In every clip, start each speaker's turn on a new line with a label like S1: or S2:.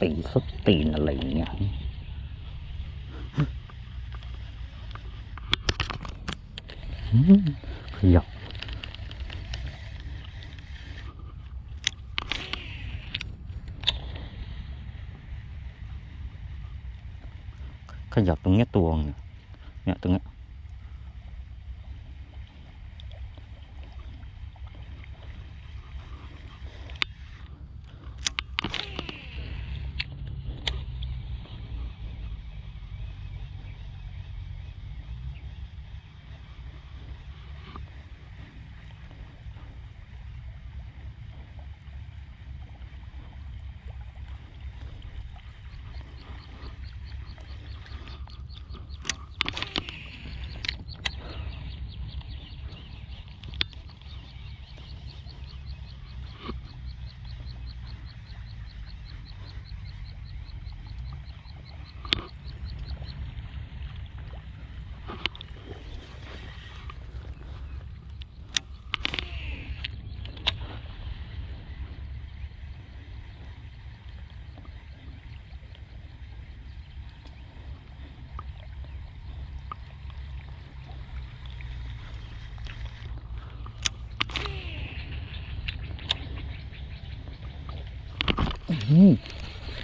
S1: ตีสตีนอะไรอย่างเงี้ยขยับขยับตรงเนี้ยตัวเนี่ยตรงเนี้ย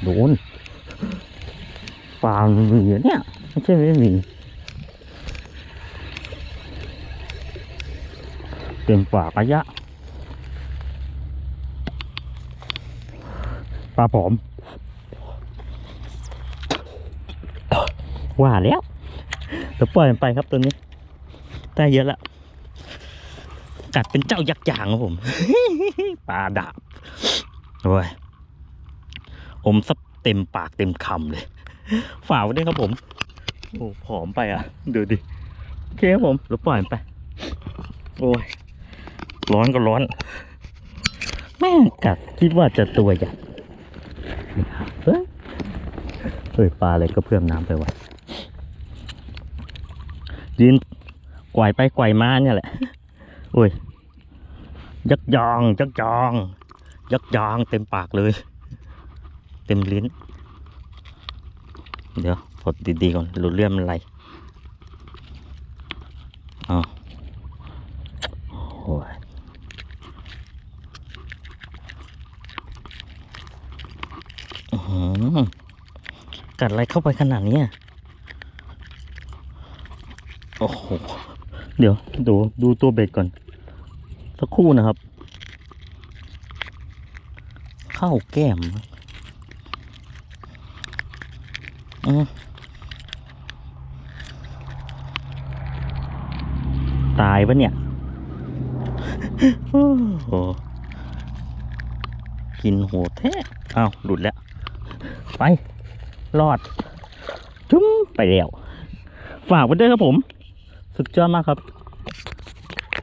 S1: โดนปลามันมีอะเนี่ยไม่ใช่ไม่มีเต็มปากระยะปลาผอม ว่าแล้วเดี๋ยวปล่อยมันไปครับตัวนี้ได้เยอะละกัดเป็นเจ้ายักษ์ยางครับผม ปลาดาบโอ้ย อมซับเต็มปากเต็มคำเลย ฝากไว้ด้วยครับผม โอ้ผอมไปอะ ดูดิ โอเคครับผมเราปล่อยมันไป โอ้ย ร้อนก็ร้อน แม่งกัดคิดว่าจะตัวใหญ่เฮ้ยเฮ้ยปลาอะไรก็เพื่อมน้ำไปวะยืนไกวไปไกวมาเนี่ยแหละโอ้ยยักยองยักยอง ยักยองเต็มปากเลย เต็มลิ้น เดี๋ยวกดดีๆก่อนหลุดเลื่อนมันไหลอ๋อโอ้ยอื้อหือกัดอะไรเข้าไปขนาดนี้โอ้โห เดี๋ยว ดูดูตัวเบ็ดก่อน สักครู่นะครับ เข้าแก้ม ตายปะเนี่ย โอ้โห กินโหดแท้อ้าวหลุดแล้ว ไป รอดจุ้มไปแล้ว ฝากไว้ด้วยครับผม สุดยอดมากครับ